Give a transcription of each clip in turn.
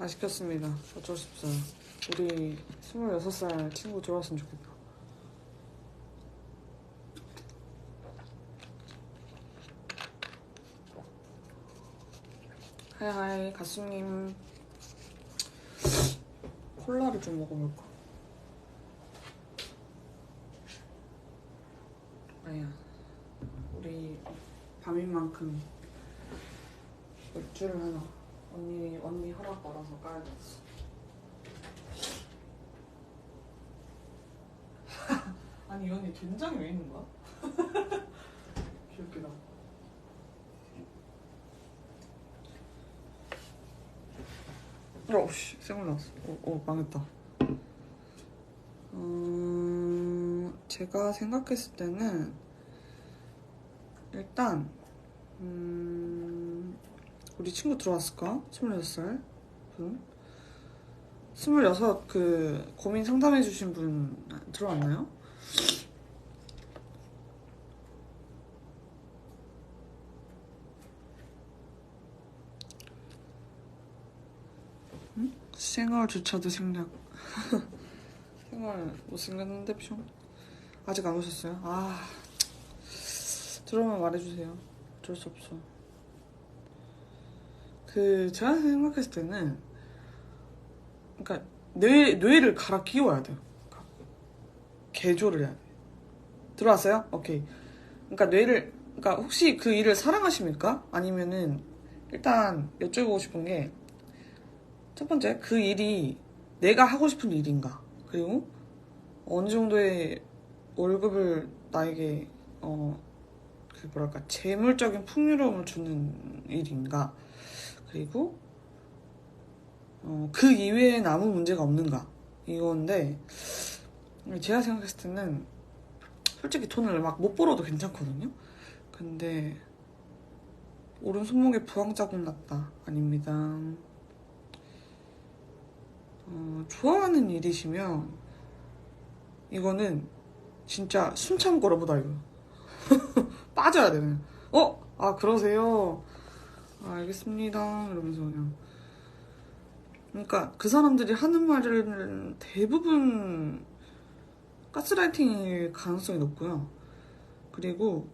다 시켰습니다. 어쩔 수 없어요. 우리 26살 친구 들어왔으면 좋겠다. 하이하이, 가수님. 콜라를 좀 먹어볼까? 아야, 우리 밤인 만큼 맥주를 하나 언니 언니 허락 받아서 까야겠어. 아니 이 언니 된장이 왜 있는 거야? 귀엽기다. 어씨 생물 나왔어. 오, 오 망했다. 음, 제가 생각했을 때는 일단 음, 우리 친구 들어왔을까? 26살 분? 26, 그, 고민 상담해 주신 분 들어왔나요? 응? 생활조차도 생략. 생활 못생겼는데, 뿅. 아직 안 오셨어요? 아, 들어오면 말해주세요. 어쩔 수 없어. 그 제가 생각했을 때는 그러니까 뇌 뇌를 갈아 끼워야 돼요. 개조를 해야 돼. 들어왔어요? 오케이. 그러니까 뇌를 그러니까 혹시 그 일을 사랑하십니까? 아니면은 일단 여쭤보고 싶은 게 첫 번째 그 일이 내가 하고 싶은 일인가? 그리고 어느 정도의 월급을 나에게 어 그 뭐랄까 재물적인 풍요로움을 주는 일인가? 그리고 어, 그 이외에 아무 문제가 없는가 이건데 제가 생각했을 때는 솔직히 돈을 막 못 벌어도 괜찮거든요. 근데 오른 손목에 부항 자국 났다 아닙니다. 어, 좋아하는 일이시면 이거는 진짜 숨 참고 러보다 이거 빠져야 돼 그냥. 어? 아 그러세요. 아, 알겠습니다. 이러면서 그냥. 그러니까 그 사람들이 하는 말은 대부분 가스라이팅일 가능성이 높고요. 그리고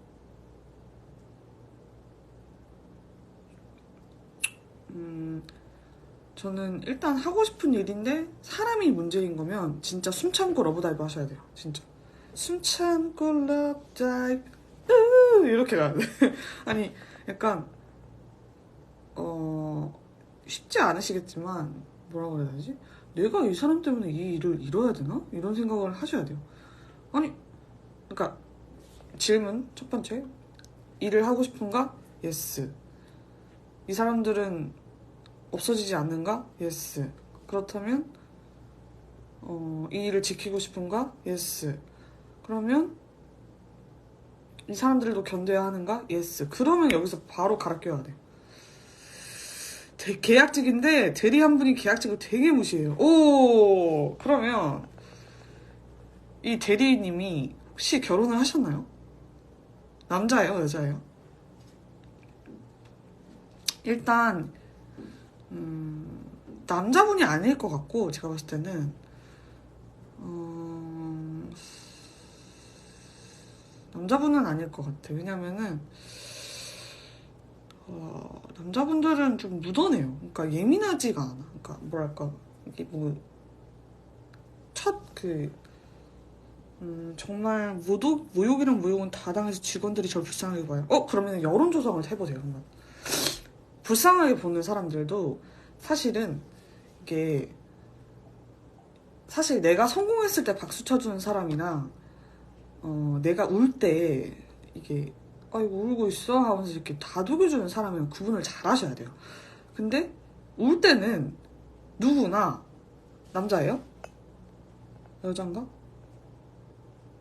음 저는 일단 하고 싶은 일인데 사람이 문제인 거면 진짜 숨 참고 러브 다이브 하셔야 돼요. 진짜. 숨 참고 러브 다이브 으, 이렇게 가야 돼. 아니 약간 어, 쉽지 않으시겠지만, 뭐라 그래야 되지? 내가 이 사람 때문에 이 일을 이뤄야 되나? 이런 생각을 하셔야 돼요. 아니, 그러니까, 질문, 첫 번째. 일을 하고 싶은가? 예스. 이 사람들은 없어지지 않는가? 예스. 그렇다면, 어, 이 일을 지키고 싶은가? 예스. 그러면, 이 사람들도 견뎌야 하는가? 예스. 그러면 여기서 바로 갈아 껴야 돼. 대- 계약직인데 대리 한 분이 계약직을 되게 무시해요. 오 그러면 이 대리님이 혹시 결혼을 하셨나요? 남자예요, 여자예요? 일단 음, 남자분이 아닐 것 같고 제가 봤을 때는 음, 남자분은 아닐 것 같아요. 왜냐면은 어, 남자분들은 좀 묻어내요. 그러니까 예민하지가 않아. 그러니까 뭐랄까 이게 뭐첫그 음, 정말 모독, 모욕이랑 모욕은 다 당해서 직원들이 저를 불쌍하게 봐요. 어 그러면 여론조사를 해보세요. 한번 불쌍하게 보는 사람들도 사실은 이게 사실 내가 성공했을 때 박수 쳐주는 사람이나 어, 내가 울 때 이게 아이고 울고 있어 하면서 이렇게 다독여주는 사람이랑 구분을 잘 하셔야 돼요. 근데 울 때는 누구나 남자예요? 여잔가?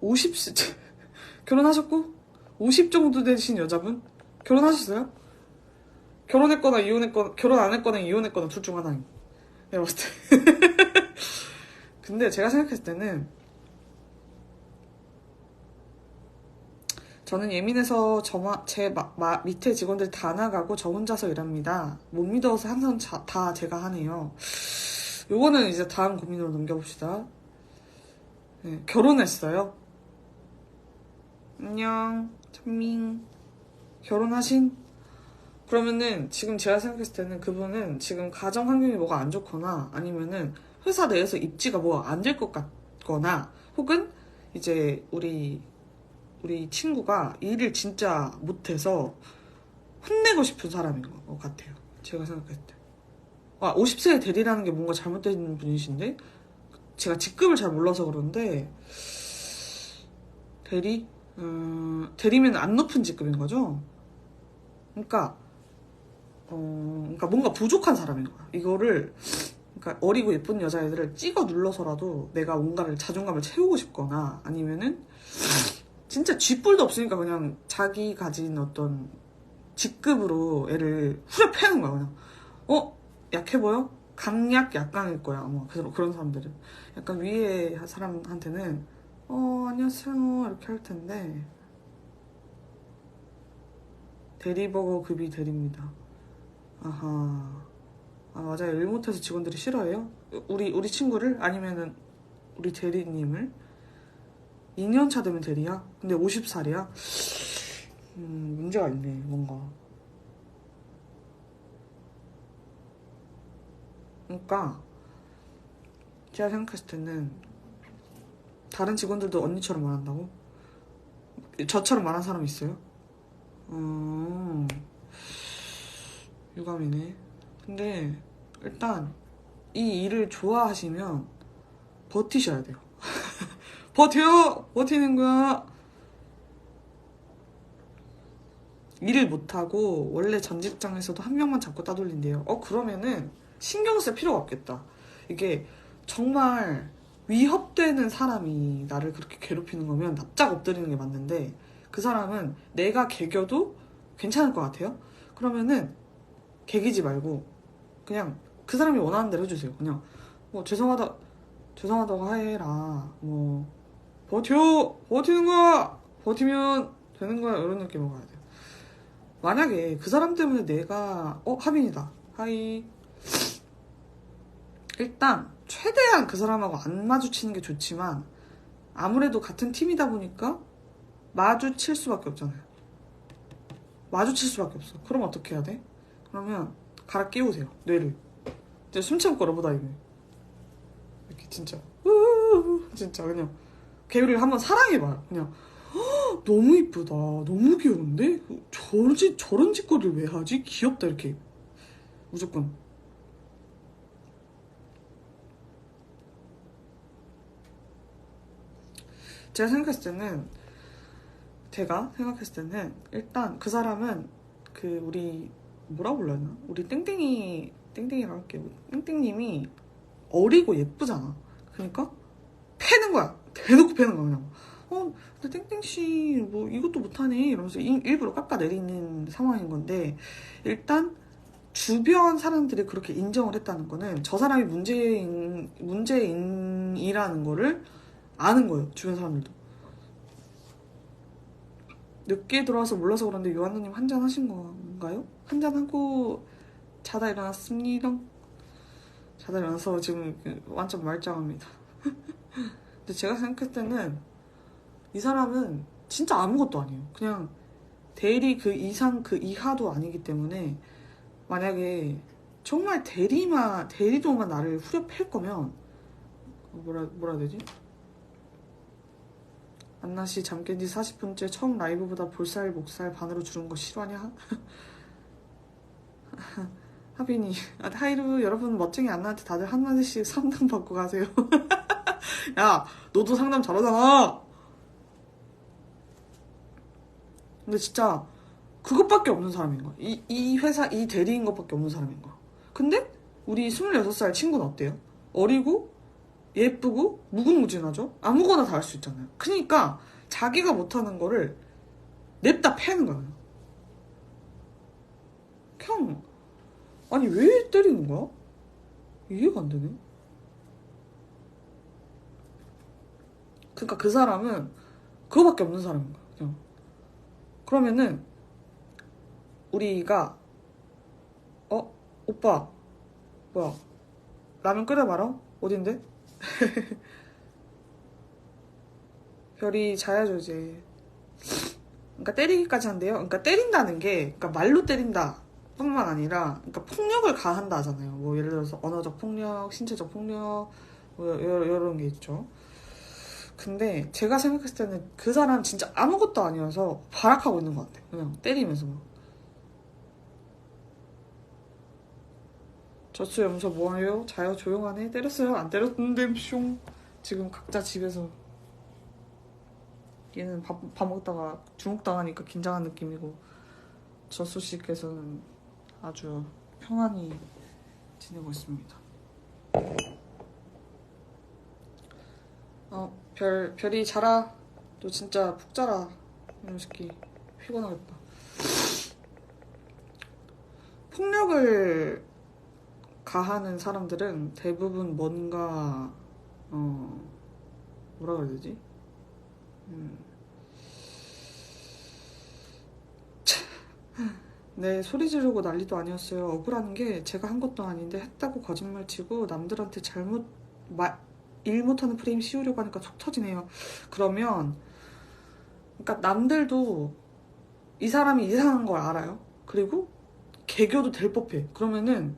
50 결혼하셨고 50 정도 되신 여자분 결혼하셨어요? 결혼했거나 이혼했거나 결혼 안 했거나 이혼했거나 둘 중 하나임. 내가 봤을 때. 근데 제가 생각했을 때는 저는 예민해서 저마, 제 마- 마- 밑에 직원들 다 나가고 저 혼자서 일합니다. 못 믿어서 항상 자- 다 제가 하네요. 요거는 이제 다음 고민으로 넘겨봅시다. 네, 결혼했어요. 안녕, 천민. 결혼하신? 그러면은 지금 제가 생각했을 때는 그분은 지금 가정 환경이 뭐가 안 좋거나 아니면은 회사 내에서 입지가 뭐가 안 될 것 같거나 혹은 이제 우리 우리 친구가 일을 진짜 못해서 혼내고 싶은 사람인 것 같아요. 제가 생각했을 때. 아, 50세 대리라는 게 뭔가 잘못된 분이신데 제가 직급을 잘 몰라서 그런데 대리? 음, 대리면 안 높은 직급인 거죠? 그러니까 어, 그러니까 뭔가 부족한 사람인 거야. 이거를 그러니까 어리고 예쁜 여자애들을 찍어 눌러서라도 내가 뭔가를 자존감을 채우고 싶거나 아니면은 진짜 쥐뿔도 없으니까 그냥 자기 가진 어떤 직급으로 애를 후려 패는 거야 그냥. 어? 약해 보여? 강약 약강일 거야 아마 그런 그런 사람들은. 약간 위에 사람한테는 어 안녕하세요 이렇게 할 텐데. 대리버거 급이 대리입니다. 아하. 아 맞아요. 일 못해서 직원들이 싫어해요? 우리 우리 친구를? 아니면은 우리 대리님을 2년차 되면 대리야? 근데 50살이야? 음, 문제가 있네, 뭔가. 그러니까, 제가 생각했을 때는, 다른 직원들도 언니처럼 말한다고? 저처럼 말한 사람 있어요? 어, 유감이네. 근데, 일단, 이 일을 좋아하시면, 버티셔야 돼요. 버텨! 버티는 거야! 일을 못하고 원래 전 직장에서도 한 명만 잡고 따돌린대요. 어 그러면은 신경 쓸 필요가 없겠다. 이게 정말 위협되는 사람이 나를 그렇게 괴롭히는 거면 납작 엎드리는 게 맞는데 그 사람은 내가 개겨도 괜찮을 것 같아요. 그러면은 개기지 말고 그냥 그 사람이 원하는 대로 해주세요. 그냥 뭐 죄송하다 죄송하다고 해라. 뭐 버텨 버티는 거야 버티면 되는 거야. 이런 느낌으로 가야 돼요. 만약에 그 사람 때문에 내가 어 하빈이다. 하이. 일단 최대한 그 사람하고 안 마주치는 게 좋지만 아무래도 같은 팀이다 보니까 마주칠 수밖에 없잖아요. 마주칠 수밖에 없어. 그럼 어떻게 해야 돼? 그러면 갈아 끼우세요. 뇌를. 이제 숨 참고 걸어보다 이거 이렇게 진짜. 우우우. 진짜 그냥 개구리를 한번 사랑해봐요 그냥 "헉, 너무 이쁘다. 너무 귀여운데? 저런 짓 저런 짓거리를 왜 하지? 귀엽다. 이렇게. 무조건. 제가 생각했을 때는 제가 생각했을 때는 일단 그 사람은 그 우리 뭐라 불러야 되나? 우리 땡땡이 땡땡이라고 할게요 땡땡님이 어리고 예쁘잖아. 그러니까 패는 거야 대놓고 패는 거야 그냥 어 근데 땡땡씨 뭐 이것도 못하네 이러면서 이- 일부러 깎아내리는 상황인 건데 일단 주변 사람들이 그렇게 인정을 했다는 거는 저 사람이 문제인 문제인이라는 거를 아는 거예요 주변 사람들도. 늦게 들어와서 몰라서 그런데 요한누님 한잔 하신 건가요? 한잔 하고 자다 일어났습니다. 자다 일어나서 지금 완전 말짱합니다 근데 제가 생각할 때는 이 사람은 진짜 아무것도 아니에요. 그냥 대리 그 이상 그 이하도 아니기 때문에 만약에 정말 대리만 대리도만 나를 후려 팰 거면 뭐라 뭐라 해야 되지? 안나 씨 잠 깬 지 40분째 처음 라이브보다 볼살 목살 반으로 줄은 거 싫어하냐? 하빈이 아, 하이루 여러분 멋쟁이 안나한테 다들 한 마디씩 상담 받고 가세요. 야 너도 상담 잘하잖아. 근데 진짜 그것밖에 없는 사람인 거야. 이, 이 회사, 이 대리인 것밖에 없는 사람인 거야. 근데 우리 26살 친구는 어때요? 어리고 예쁘고 무궁무진하죠? 아무거나 다 할 수 있잖아요. 그러니까 자기가 못하는 거를 냅다 패는 거야. 그냥 아니 왜 때리는 거야? 이해가 안 되네. 그러니까 그 사람은 그거밖에 없는 사람인 거야. 그냥. 그러면은 우리가 어? 오빠 뭐야? 라면 끓여 말아 어딘데? 별이 자야죠 이제. 그러니까 때리기까지 한대요. 그러니까 때린다는 게 그러니까 말로 때린다 뿐만 아니라 그러니까 폭력을 가한다 하잖아요. 뭐 예를 들어서 언어적 폭력 신체적 폭력 뭐 여러 게 있죠 근데 제가 생각했을 때는 그 사람 진짜 아무것도 아니어서 발악하고 있는 것 같아요. 그냥 때리면서 막. 저수 염소 뭐해요? 자요 조용하네? 때렸어요? 안 때렸는데 숑 지금 각자 집에서 얘는 밥, 밥 먹다가 주목당하니까 긴장한 느낌이고 저수 씨께서는 아주 평안히 지내고 있습니다. 어, 별, 별이 자라. 너 진짜 푹 자라. 이런 새끼. 피곤하겠다. 폭력을 가하는 사람들은 대부분 뭔가, 어, 뭐라 그래야 되지? 음. 네, 소리 지르고 난리도 아니었어요. 억울한 게 제가 한 것도 아닌데 했다고 거짓말 치고 남들한테 잘못 말, 일 못하는 프레임 씌우려고 하니까 속 터지네요. 그러면, 그러니까 남들도 이 사람이 이상한 걸 알아요. 그리고 개교도 될 법해. 그러면은,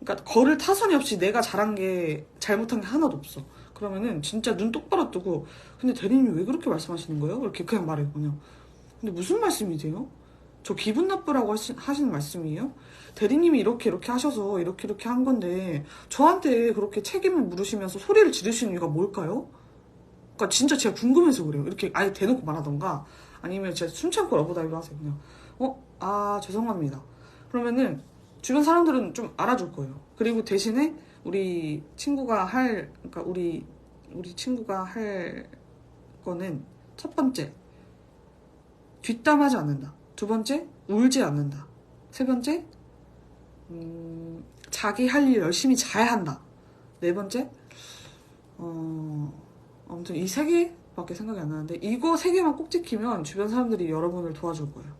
그러니까 거를 타선이 없이 내가 잘한 게 잘못한 게 하나도 없어. 그러면은 진짜 눈 똑바로 뜨고, 근데 대리님이 왜 그렇게 말씀하시는 거예요? 이렇게 그냥 말해 그냥. 근데 무슨 말씀이세요? 저 기분 나쁘라고 하시, 하시는 말씀이에요? 대리님이 이렇게 이렇게 하셔서 이렇게 이렇게 한 건데 저한테 그렇게 책임을 물으시면서 소리를 지르시는 이유가 뭘까요? 그러니까 진짜 제가 궁금해서 그래요. 이렇게 아예 대놓고 말하던가 아니면 제가 숨 참고 러브다이브 하세요. 그냥 어? 아 죄송합니다. 그러면은 주변 사람들은 좀 알아줄 거예요. 그리고 대신에 우리 친구가 할 그러니까 우리 우리 친구가 할 거는 첫 번째 뒷담하지 않는다. 두 번째 울지 않는다. 세 번째 음, 자기 할 일 열심히 잘 한다. 네 번째, 어, 아무튼 이 세 개밖에 생각이 안 나는데, 이거 세 개만 꼭 지키면 주변 사람들이 여러분을 도와줄 거예요.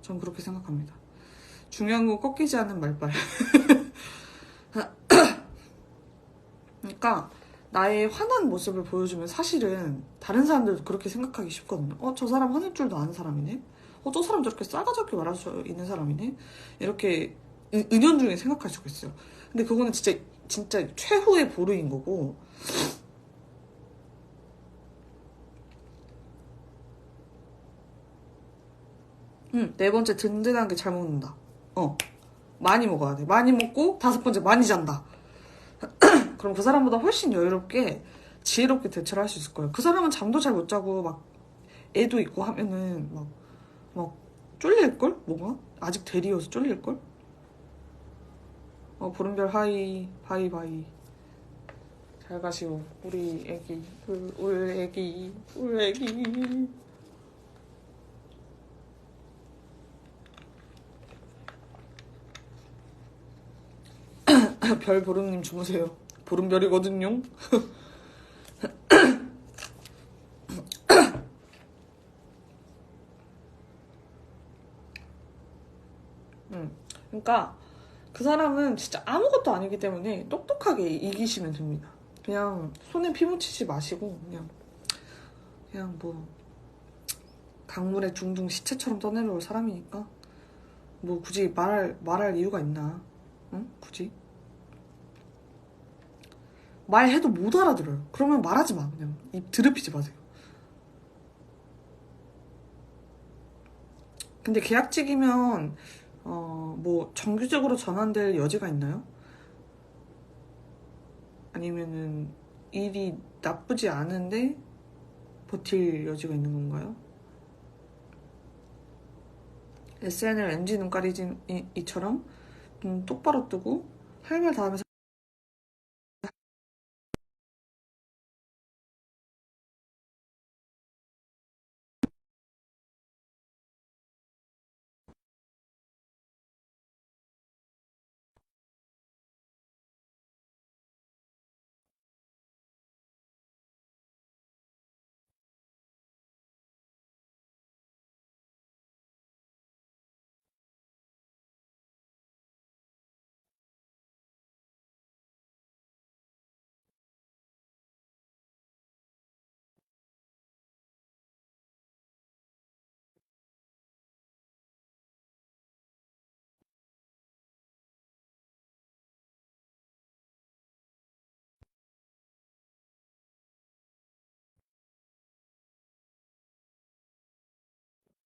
전 그렇게 생각합니다. 중요한 건 꺾이지 않는 말빨. 그러니까, 나의 화난 모습을 보여주면 사실은 다른 사람들도 그렇게 생각하기 쉽거든요. 어, 저 사람 화낼 줄도 아는 사람이네? 어, 저 사람 저렇게 싸가지 없게 말할 수 있는 사람이네? 이렇게 은- 은연중에 생각할 수가 있어요. 근데 그거는 진짜 진짜 최후의 보루인 거고. 응, 네 번째 든든한 게 잘 먹는다. 어, 많이 먹어야 돼. 많이 먹고 다섯 번째 많이 잔다. 그럼 그 사람보다 훨씬 여유롭게 지혜롭게 대처를 할 수 있을 거예요. 그 사람은 잠도 잘 못 자고 막 애도 있고 하면은 막 막 쫄릴 걸? 뭐가? 아직 대리여서 쫄릴 걸? 어, 보름별 하이, 바이, 바이. 잘 가시오. 우리 애기, 울, 울 애기, 울 애기. 별 보름님 주무세요. 보름별이거든요. 음, 그러니까 그 사람은 진짜 아무것도 아니기 때문에 똑똑하게 이기시면 됩니다. 그냥 손에 피 묻히지 마시고 그냥 그냥 뭐 강물에 둥둥 시체처럼 떠내려올 사람이니까 뭐 굳이 말할 말할 이유가 있나? 응? 굳이 말해도 못 알아들어요. 그러면 말하지 마 그냥 입 드럽히지 마세요. 근데 계약직이면 어, 뭐, 정규적으로 전환될 여지가 있나요? 아니면은, 일이 나쁘지 않은데, 버틸 여지가 있는 건가요? SNL NG 눈가리지이처럼, 눈 똑바로 뜨고, 할 말 다 하면서